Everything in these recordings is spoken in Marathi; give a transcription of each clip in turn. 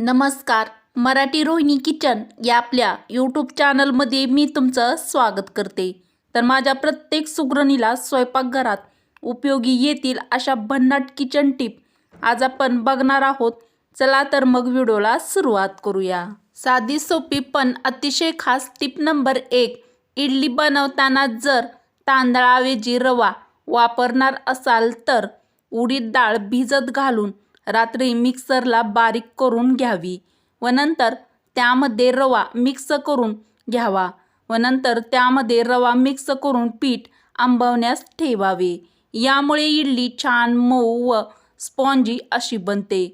नमस्कार. मराठी रोहिणी किचन या आपल्या यूट्यूब चॅनलमध्ये मी तुमचं स्वागत करते. तर माझ्या प्रत्येक सुगरणीला स्वयंपाकघरात उपयोगी येतील अशा भन्नाट किचन टिप आज आपण बघणार आहोत. चला तर मग व्हिडिओला सुरुवात करूया. साधी सोपी पण अतिशय खास टिप नंबर एक इडली बनवताना जर तांदळाऐवजी रवा वापरणार असाल तर उडीद डाळ भिजत घालून रात्री मिक्सरला बारीक करून घ्यावी व नंतर त्यामध्ये रवा मिक्स करून घ्यावा व नंतर त्यामध्ये रवा मिक्स करून पीठ आंबवण्यास ठेवावे. यामुळे इडली छान मऊ व स्पॉन्जी अशी बनते.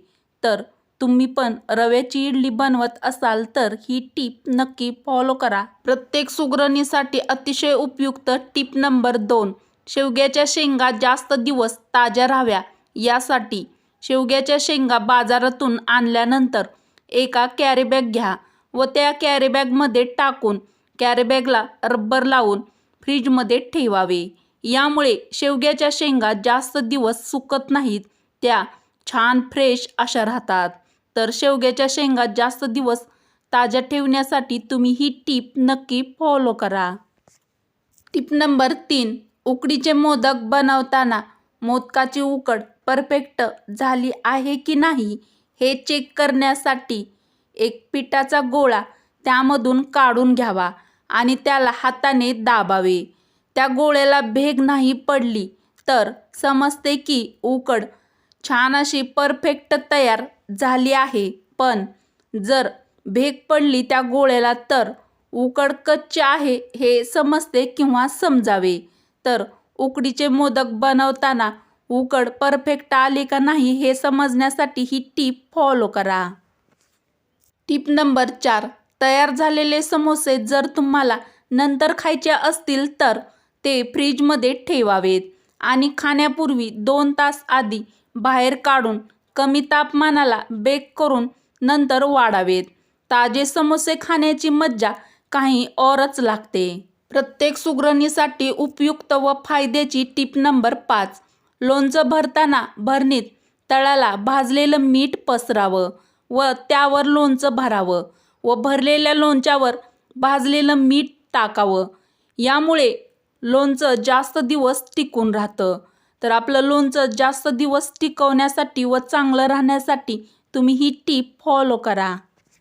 तर तुम्ही पण रव्याची इडली बनवत असाल तर ही टीप नक्की फॉलो करा. प्रत्येक सुगरणीसाठी अतिशय उपयुक्त टीप नंबर दोन शेवग्याच्या शेंगा जास्त दिवस ताज्या राहाव्या यासाठी शेवग्याच्या शेंगा बाजारातून आणल्यानंतर एका कॅरीबॅग घ्या व त्या कॅरीबॅगमध्ये टाकून कॅरीबॅगला रब्बर लावून फ्रीजमध्ये ठेवावे. यामुळे शेवग्याच्या शेंगा जास्त दिवस सुकत नाहीत त्या छान फ्रेश अशा राहतात. तर शेवग्याच्या शेंगा जास्त दिवस ताज्या ठेवण्यासाठी तुम्ही ही टीप नक्की फॉलो करा. टीप नंबर तीन उकडीचे मोदक बनवताना मोदकाची उकड परफेक्ट झाली आहे की नाही हे चेक करण्यासाठी एक पिठाचा गोळा त्यामधून काढून घ्यावा आणि त्याला हाताने दाबावे. त्या गोळ्याला भेग नाही पडली तर समजते की उकड छान अशी परफेक्ट तयार झाली आहे. पण जर भेग पडली त्या गोळ्याला तर उकड कच्चे आहे हे समजते किंवा समजावे. तर उकडीचे मोदक बनवताना उकड परफेक्ट आली का नाही हे समजण्यासाठी ही टीप फॉलो करा. टीप नंबर चार तयार झालेले समोसे जर तुम्हाला नंतर खायचे असतील तर ते फ्रीजमध्ये ठेवावेत आणि खाण्यापूर्वी दोन तास आधी बाहेर काढून कमी तापमानाला बेक करून नंतर वाढावेत. ताजे समोसे खाण्याची मज्जा काही औरच लागते. प्रत्येक सुगरणीसाठी उपयुक्त व फायद्याची टीप नंबर पाच लोणचं भरताना भरणीत तळाला भाजलेलं मीठ पसरावं व त्यावर लोणचं भरावं व भरलेल्या लोणच्यावर भाजलेलं मीठ टाकावं. यामुळे लोणचं जास्त दिवस टिकून राहतं. तर आपलं लोणचं जास्त दिवस टिकवण्यासाठी व चांगलं राहण्यासाठी तुम्ही ही टीप फॉलो करा.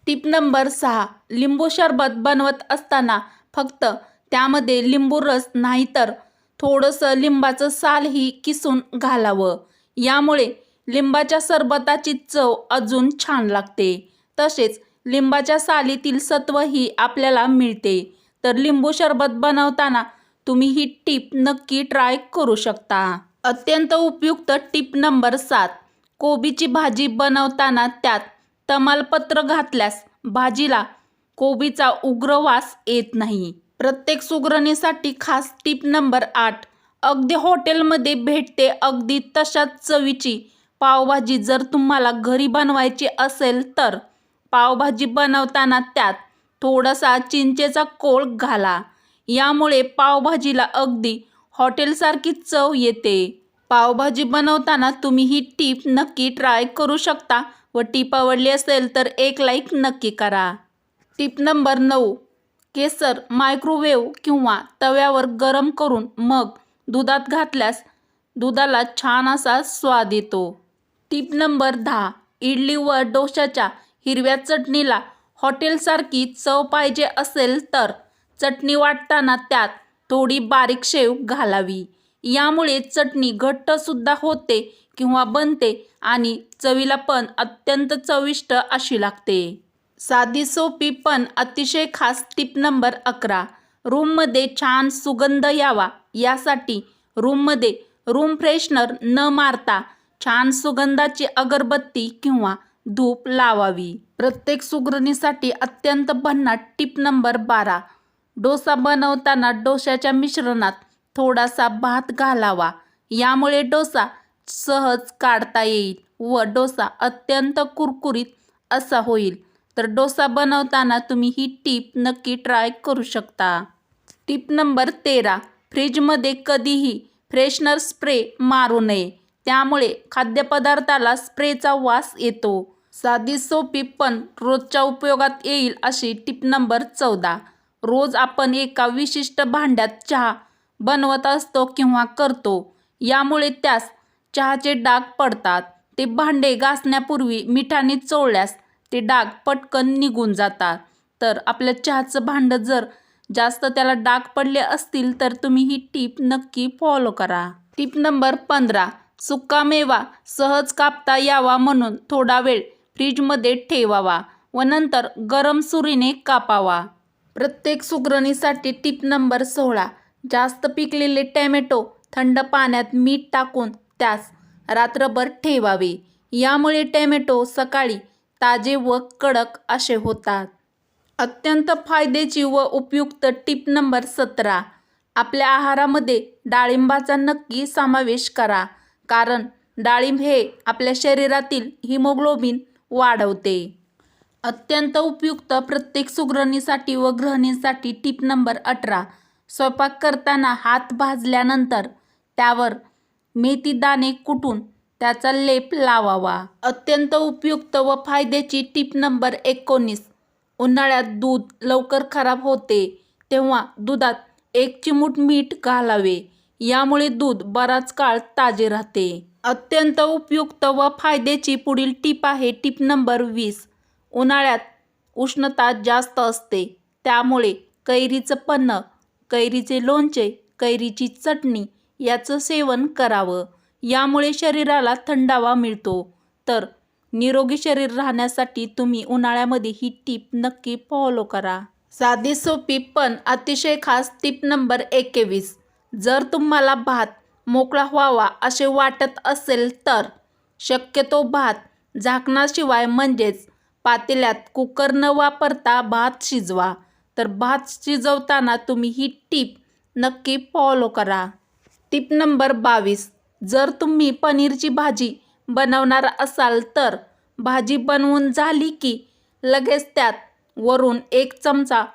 टीप नंबर सहा लिंबू सरबत बनवत असताना फक्त त्यामध्ये लिंबू रस नाही तर थोडंसं लिंबाचं सालही किसून घालावं. यामुळे लिंबाच्या सरबताची चव अजून छान लागते. तसेच लिंबाच्या सालीतील सत्वही आपल्याला मिळते. तर लिंबू सरबत बनवताना तुम्ही ही टीप नक्की ट्राय करू शकता. अत्यंत उपयुक्त टीप नंबर सात. कोबीची भाजी बनवताना त्यात तमालपत्र घातल्यास भाजीला कोबीचा उग्र वास येत नाही. प्रत्येक सुगरणीसाठी खास टीप नंबर आठ. अगदी हॉटेलमध्ये भेटते अगदी तशाच चवीची पावभाजी जर तुम्हाला घरी बनवायची असेल तर. पावभाजी बनवताना त्यात थोडासा चिंचेचा कोळ घाला. यामुळे पावभाजीला अगदी हॉटेलसारखी चव येते. पावभाजी बनवताना तुम्ही ही टीप नक्की ट्राय करू शकता व टीप आवडली असेल तर एक लाईक नक्की करा. टीप नंबर नऊ. केसर मायक्रोवेव्ह किंवा तव्यावर गरम करून मग दुधात घातल्यास दुधाला छान असा स्वाद येतो. टीप नंबर दहा. इडली व डोशाच्या हिरव्या चटणीला हॉटेलसारखी चव पाहिजे असेल तर चटणी वाटताना त्यात थोडी बारीक शेव घालावी. यामुळे चटणी घट्टसुद्धा होते किंवा बनते आणि चवीला पण अत्यंत चविष्ट अशी लागते. साधी सोपी पण अतिशय खास टिप नंबर अकरा. रूममध्ये छान सुगंध यावा. यासाठी रूममध्ये रूम फ्रेशनर न मारता छान सुगंधाची अगरबत्ती किंवा धूप लावावी. प्रत्येक सुगरणीसाठी अत्यंत भन्नाट टिप नंबर बारा. डोसा बनवताना डोशाच्या मिश्रणात थोडासा भात घालावा. यामुळे डोसा सहज काढता येईल व डोसा अत्यंत कुरकुरीत असा होईल. तर डोसा बनवताना तुम्ही ही टीप नक्की ट्राय करू शकता. टीप नंबर तेरा फ्रीजमध्ये कधीही फ्रेशनर स्प्रे मारू नये. त्यामुळे खाद्यपदार्थाला स्प्रेचा वास येतो. साधी सोपी पण रोजच्या उपयोगात येईल अशी टिप नंबर चौदा. रोज आपण एका विशिष्ट भांड्यात चहा बनवत असतो किंवा करतो. यामुळे त्यास चहाचे डाग पडतात. ते भांडे घासण्यापूर्वी मिठाने चोळल्यास ते डाग पटकन निघून जातात. तर आपल्या चहाचं भांडं जर जास्त त्याला डाग पडले असतील तर तुम्ही ही टीप नक्की फॉलो करा. टीप नंबर पंधरा सुकामेवा सहज कापता यावा म्हणून थोडा वेळ फ्रीजमध्ये ठेवावा व नंतर गरम सुरीने कापावा. प्रत्येक सुगरणीसाठी टीप नंबर सोळा जास्त पिकलेले टॅमॅटो थंड पाण्यात मीठ टाकून त्यास रात्रभर ठेवावे. यामुळे टॅमॅटो सकाळी ताजे व कडक असे होतात. अत्यंत फायद्याची व उपयुक्त टिप नंबर सतरा. आपल्या आहारामध्ये डाळिंबाचा नक्की समावेश करा कारण डाळिंब हे आपल्या शरीरातील हिमोग्लोबिन वाढवते. अत्यंत उपयुक्त प्रत्येक सुगरणीसाठी व गृहिणींसाठी टिप नंबर अठरा. स्वयंपाक करताना हात भाजल्यानंतर त्यावर मेथी दाणे कुटून त्याचा लेप लावावा. अत्यंत उपयुक्त व फायद्याची टीप नंबर एकोणीस. उन्हाळ्यात दूध लवकर खराब होते तेव्हा दुधात एक चिमूट मीठ घालावे. यामुळे दूध बराच काळ ताजे राहते. अत्यंत उपयुक्त व फायद्याची पुढील टीप आहे टीप नंबर वीस. उन्हाळ्यात उष्णता जास्त असते त्यामुळे कैरीचं पन्न कैरीचे लोणचे कैरीची चटणी याचं सेवन करावं. यामुळे शरीराला थंडावा मिळतो. तर निरोगी शरीर राहण्यासाठी तुम्ही उन्हाळ्यामध्ये ही टीप नक्की फॉलो करा. साधी सोपी पण अतिशय खास टीप नंबर एकवीस. जर तुम्हाला भात मोकळा व्हावा असे वाटत असेल तर शक्यतो भात झाकणाशिवाय म्हणजेच पातेल्यात कुकर न वापरता भात शिजवा. तर भात शिजवताना तुम्ही ही टीप नक्की फॉलो करा. टीप नंबर बावीस. जर तुम्ही पनीरची भाजी बनवणार असाल तर भाजी बनवून झाली की लगेच त्यात वरून एक चमचा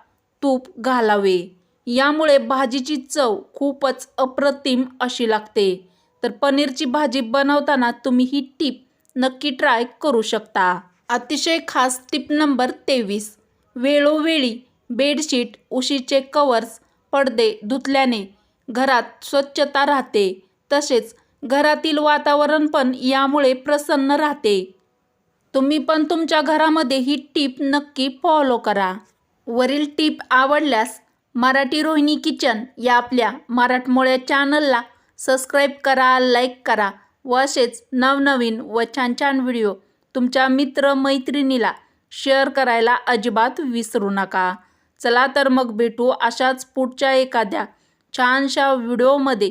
तूप घालावे. यामुळे भाजीची चव खूपच अप्रतिम अशी लागते. तर पनीरची भाजी बनवताना तुम्ही ही टीप नक्की ट्राय करू शकता. अतिशय खास टीप नंबर तेवीस. वेळोवेळी बेडशीट उशीचे कवर्स पडदे धुतल्याने घरात स्वच्छता राहते. तसेच घरातील वातावरण पण यामुळे प्रसन्न राहते. तुम्ही पण तुमच्या घरामध्ये ही टीप नक्की फॉलो करा. वरील टीप आवडल्यास मराठी रोहिणी किचन या आपल्या मराठमोळ्या चॅनलला सबस्क्राईब करा लाईक करा व असेच नवनवीन व छान छान व्हिडिओ तुमच्या मित्र मैत्रिणीला शेअर करायला अजिबात विसरू नका. चला तर मग भेटू अशाच पुढच्या एखाद्या छानशा व्हिडिओमध्ये.